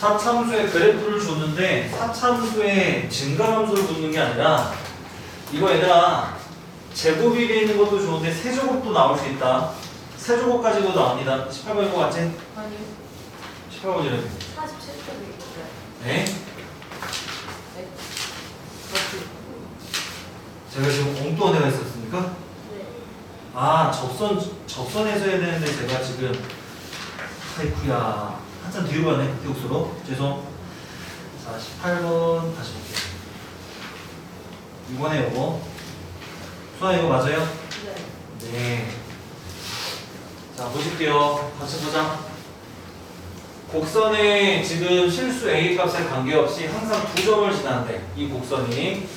사참수의 그래프를 줬는데 사참수의 증가함수를 묻는 게 아니라 이거 얘들아 제곱이 돼 있는 것도 좋은데 세제곱도 나올 수 있다. 세제곱까지도 나옵니다. 18번인 것 같지? 아니 18번이래. 47쪽에 있어요. 네? 네. 제가 지금 엉뚱한 애가 있었습니까? 네. 아 접선 접선에서 해야 되는데 제가 지금 아이쿠야 한참 뒤로 가네 기억수로 죄송. 자 18번 다시 볼게요. 이번에 요거 수아 이거 맞아요? 네. 네자 보실게요. 같이 보자. 곡선에 지금 실수 A 값에 관계없이 항상 두 점을 지나는데 이 곡선이.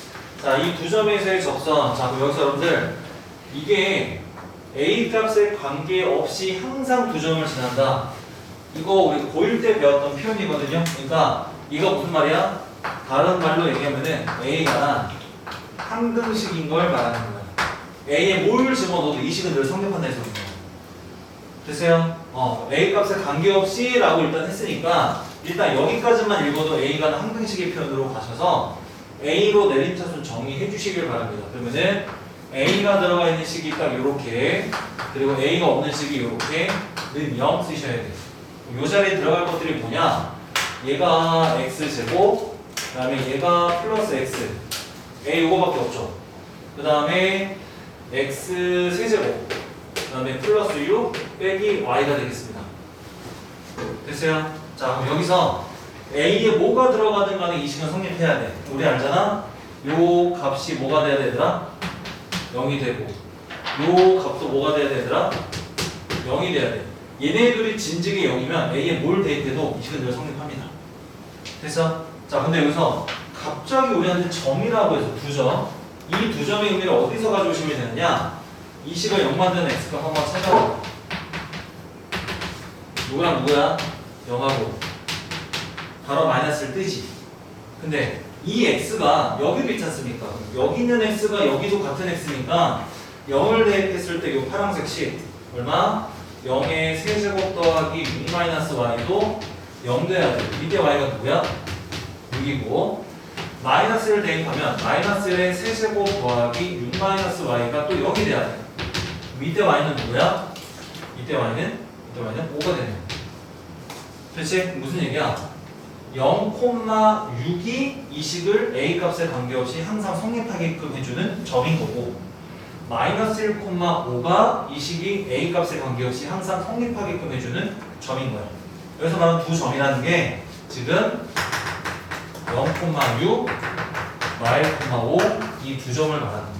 자 이 두 점에서의 접선. 자 그럼 여기서 여러분들 이게 A 값에 관계없이 항상 두 점을 지난다. 이거 우리 고1 때 배웠던 표현이거든요. 그러니까 이거 무슨 말이야? 다른 말로 얘기하면은 A가 항등식인 걸 말하는 거야. A에 뭘 집어넣어도 이 식은 늘 성립한다 해서. 됐어요? 어, A 값에 관계없이 라고 일단 했으니까 일단 여기까지만 읽어도 A가 항등식의 표현으로 가셔서 A로 내림차순 정의해 주시길 바랍니다. 그러면은 A가 들어가 있는 식이 딱 이렇게 그리고 A가 없는 식이 이렇게 는 0 쓰셔야 돼요. 이 자리에 들어갈 것들이 뭐냐? 얘가 x제곱 그 다음에 얘가 플러스 x A 이거밖에 없죠. 그 다음에 x 세제곱 그 다음에 플러스 u 빼기 y가 되겠습니다. 됐어요? 자 그럼 여기서 A에 뭐가 들어가든 간에 이 식은 성립해야 돼. 우리 알잖아? 요 값이 뭐가 돼야 되더라? 0이 되고 요 값도 뭐가 돼야 되더라? 0이 돼야 돼. 얘네들이 진즉에 0이면 A에 뭘 대입해도 이 식은 늘 성립합니다. 됐어? 자 근데 여기서 갑자기 우리한테 점이라고 해서 두 점. 이 두 점의 의미를 어디서 가져오시면 되느냐? 이 식을 0 만드는 x값 한번 찾아봐. 누구랑 누구야? 0하고 바로 마이너스를 뜨지. 근데 이 x가 여기도 있지 않습니까? 여기 있는 x가 여기도 같은 x니까 0을 대입했을 때 이 파란색 식 얼마? 0의 세제곱 더하기 6 마이너스 y도 0 돼야 돼. 이때 y가 누구야? 6이고 마이너스를 대입하면 마이너스의 세제곱 더하기 6 마이너스 y가 또 0이 돼야 돼. 이때 y는 누구야? 이때 y는 이때 y는 5가 되네. 대체 무슨 얘기야? 0,6이 이 식을 a 값에 관계없이 항상 성립하게끔 해주는 점인 거고 마이너스 1,5가 이 식이 a 값에 관계없이 항상 성립하게끔 해주는 점인 거야. 여기서 말하는 두 점이라는 게 지금 0,6, y,5 이 두 점을 말하는 거야.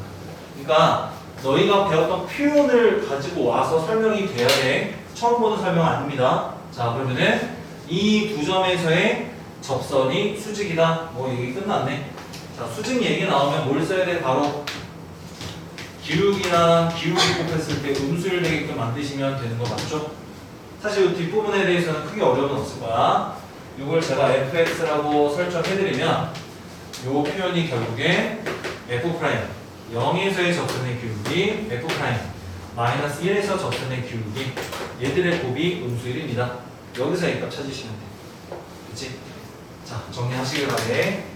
그러니까 너희가 배웠던 표현을 가지고 와서 설명이 돼야 돼. 처음 보는 설명 아닙니다. 자 그러면은 이 두 점에서의 접선이 수직이다. 뭐 얘기 끝났네. 자 수직 얘기 나오면 뭘 써야 돼? 바로 기울기랑 기울기 곱했을 때 음수를 내게끔 만드시면 되는 거 맞죠? 사실 이 뒷부분에 대해서는 크게 어려움은 없을 거야. 이걸 제가 fx라고 설정해드리면 이 표현이 결국에 f 프라임 0에서의 접선의 기울기 f 프라임 마이너스 1에서 접선의 기울기 얘들의 곱이 음수 1입니다. 여기서 A값 찾으시면 돼요. 그치? 자 정리하시길 바래.